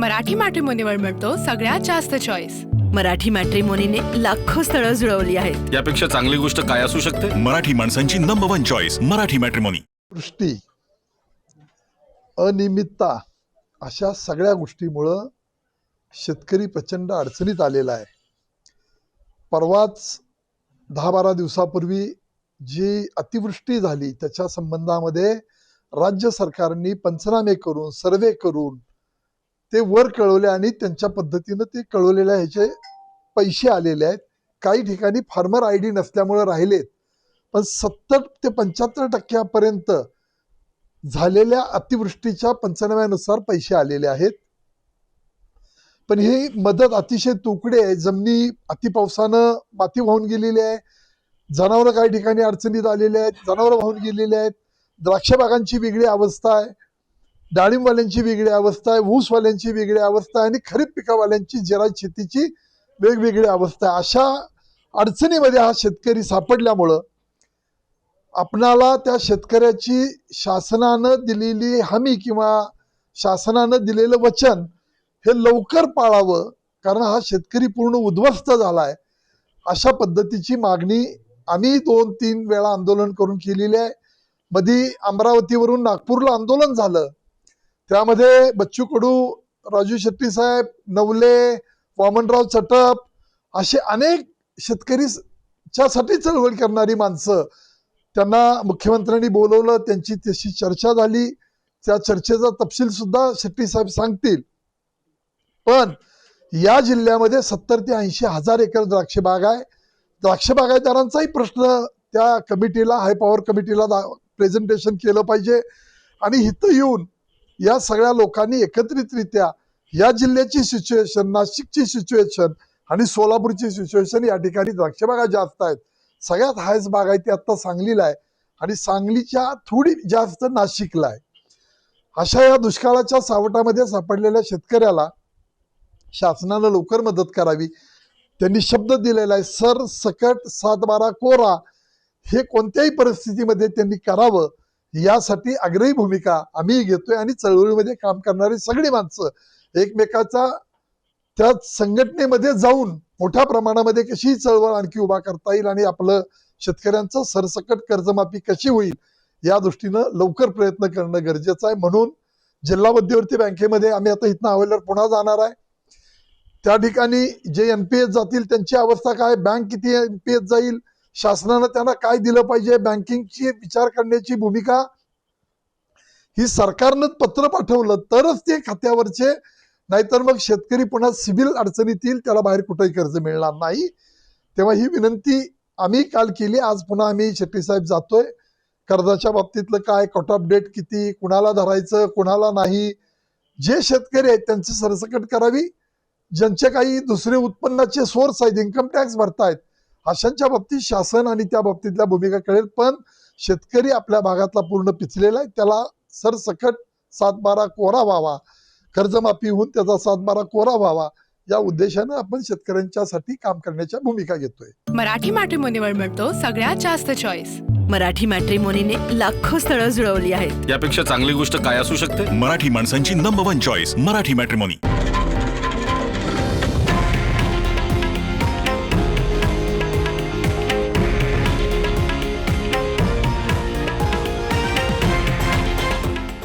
मराठी मॅट्रिमोनीवर मिळतो सगळ्यात जास्त चॉईस मराठी मॅट्रिमोनीने लाखो स्थळं जुळवली आहेत. यापेक्षा चांगली गोष्ट काय असू शकते? मराठी माणसांची number one choice Marathi matrimony वृष्टी अनियमितता अशा सगळ्या गोष्टीमुळं शेतकरी प्रचंड अडचणीत आलेला आहे. परवाच दहा बारा दिवसापूर्वी जी अतिवृष्टी झाली त्याच्या संबंधामध्ये राज्य सरकारने पंचनामे करून सर्वे करून ते वर कळवले आणि त्यांच्या पद्धतीनं ते कळवलेल्या ह्याचे पैसे आलेले आहेत. काही ठिकाणी फार्मर आय डी नसल्यामुळे राहिलेत. पण सत्तर ते पंच्याहत्तर टक्क्यापर्यंत झालेल्या अतिवृष्टीच्या पंचनाम्यानुसार पैसे आलेले आहेत. पण ही मदत अतिशय तुकडे आहे. जमिनी अतिपावसानं माती वाहून गेलेली आहे. जनावरं काही ठिकाणी अडचणीत आलेले आहेत. जनावरं वाहून गेलेली आहेत. द्राक्ष बागांची वेगळी अवस्था आहे. डाळिंबवाल्यांची वेगळी अवस्था आहे ऊसवाल्यांची वेगळी अवस्था आहे आणि खरीप पिकावाल्यांची जरा शेतीची वेगवेगळी अवस्था आहे. अशा अडचणीमध्ये हा शेतकरी सापडल्यामुळं आपणाला त्या शेतकऱ्याची शासनानं दिलेली हमी किंवा शासनानं दिलेलं वचन हे लवकर पाळावं कारण हा शेतकरी पूर्ण उद्ध्वस्त झालाय. अशा पद्धतीची मागणी आम्ही दोन तीन वेळा आंदोलन करून केलेली आहे. मधी अमरावतीवरून नागपूरला आंदोलन झालं. त्यामध्ये बच्चू कडू राजू शेट्टी साहेब नवले वामनराव चटप असे अनेक शेतकरी च्यासाठी चळवळ करणारी माणसं. त्यांना मुख्यमंत्र्यांनी बोलवलं त्यांची तशी चर्चा झाली. त्या चर्चेचा तपशील सुद्धा शेट्टी साहेब सांगतील. पण या जिल्ह्यामध्ये सत्तर ते ऐंशी हजार एकर द्राक्ष बाग आहे. द्राक्ष बागायतदारांचाही प्रश्न त्या कमिटीला हाय पॉवर कमिटीला प्रेझेंटेशन केलं पाहिजे. आणि इथं येऊन या सगळ्या लोकांनी एकत्रितरित्या या जिल्ह्याची सिच्युएशन नाशिकची सिच्युएशन आणि सोलापूरची सिच्युएशन या ठिकाणी द्राक्षबागा जास्त आहेत. सगळ्यात हायस्ट ती आत्ता सांगलीला आहे आणि सांगलीच्या थोडी जास्त नाशिकला आहे. अशा या दुष्काळाच्या सावटामध्ये सापडलेल्या शेतकऱ्याला शासनानं लवकर मदत करावी. त्यांनी शब्द दिलेला आहे सर सकट सात बारा कोरा. हे कोणत्याही परिस्थितीमध्ये त्यांनी करावं. यासाठी आग्रही भूमिका आम्ही घेतोय आणि चळवळीमध्ये काम करणारी सगळी माणसं एकमेकाचा त्या संघटनेमध्ये जाऊन मोठ्या प्रमाणामध्ये कशी चळवळ आणखी उभा करता येईल आणि आपलं शेतकऱ्यांचं सरसकट कर्जमाफी कशी होईल या दृष्टीनं लवकर प्रयत्न करणं गरजेचं आहे. म्हणून जिल्हा मध्यवर्ती बँकेमध्ये आम्ही आता इथनं हवेलर पुन्हा जाणार आहे. त्या ठिकाणी जे एनपीएस जातील त्यांची अवस्था काय? बँक किती एनपीएस जाईल? शासनानं त्यांना काय दिलं पाहिजे? बँकिंगची विचार करण्याची भूमिका? ही सरकारनं पत्र पाठवलं तरच ते खात्यावरचे नाहीतर मग शेतकरी पुन्हा सिव्हिल अडचणीत येईल त्याला बाहेर कुठेही कर्ज मिळणार नाही. तेव्हा ही विनंती आम्ही काल केली आज पुन्हा आम्ही शेट्टी साहेब जातोय. कर्जाच्या बाबतीतलं काय कट ऑफ डेट किती कुणाला धरायचं कुणाला नाही? जे शेतकरी आहेत त्यांची सरसकट करावी. ज्यांचे काही दुसरे उत्पन्नाचे सोर्स आहेत इन्कम टॅक्स भरतायत अशांच्या बाबतीत शासन आणि त्या बाबतीतल्या भूमिका कळेल पण शेतकरी आपल्या भागातला पूर्ण पिचलेला आहे. त्याला सरसकट सात बारा कोरा व्हावा. कर्जमाफी होऊन त्याचा सात बारा कोरा व्हावा. या उद्देशानं आपण शेतकऱ्यांच्यासाठी काम करण्याच्या भूमिका घेतोय. मराठी मॅट्रिमोनीवर मिळतो सगळ्यात जास्त चॉईस मराठी मॅट्रिमोनीने लाखो स्थळं जुळवली आहेत. यापेक्षा चांगली गोष्ट काय असू शकते? मराठी माणसांची number one choice Marathi matrimony